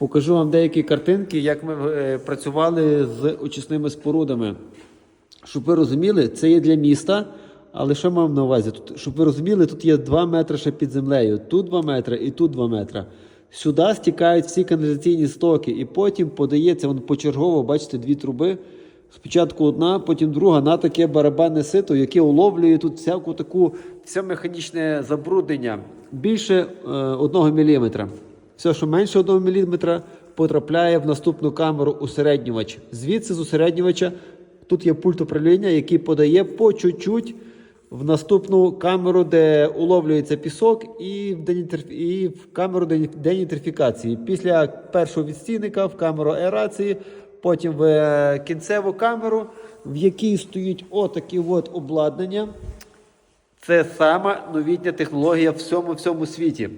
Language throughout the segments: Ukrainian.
Покажу вам деякі картинки, як ми е, працювали з очисними спорудами. Щоб ви розуміли, це є для міста. Але що мав на увазі? Тут, щоб ви розуміли, тут є 2 метри ще під землею, тут 2 метри і тут 2 метри. Сюди стікають всі каналізаційні стоки, і потім подається вон почергово, бачите, дві труби. Спочатку одна, потім друга на таке барабанне сито, яке уловлює тут всяку таку все механічне забруднення більше е, 1 мм. Все, що менше 1 мм, потрапляє в наступну камеру усереднювач. Звідси з усереднювача тут є пульт управління, який подає по чуть-чуть в наступну камеру, де уловлюється пісок, і в, денітр... і в камеру денітрифікації. Після першого відстійника в камеру аерації, потім в е, кінцеву камеру, в якій стоїть отакі от обладнання. Це сама новітня технологія в всьому всьому світі.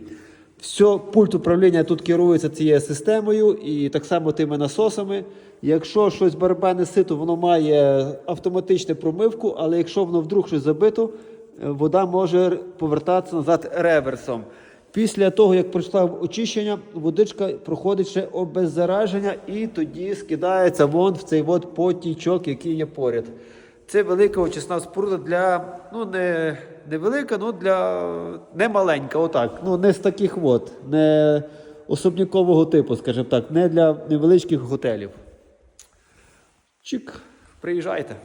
Все, пульт управління тут керується цією системою і так само тими насосами. Якщо щось барабанне сито, воно має автоматичну промивку, але якщо воно вдруг щось забито, е, вода може повертатися назад реверсом. Після того, як пройшла очищення, водичка проходить ще обеззараження і тоді скидається вон в цей от потічок, який є поряд. Це велика очисна споруда для, ну не, не велика, ну для не маленька, отак. Ну не з таких от, не особнякового типу, скажімо так, не для невеличких готелів. Чик, приїжджайте.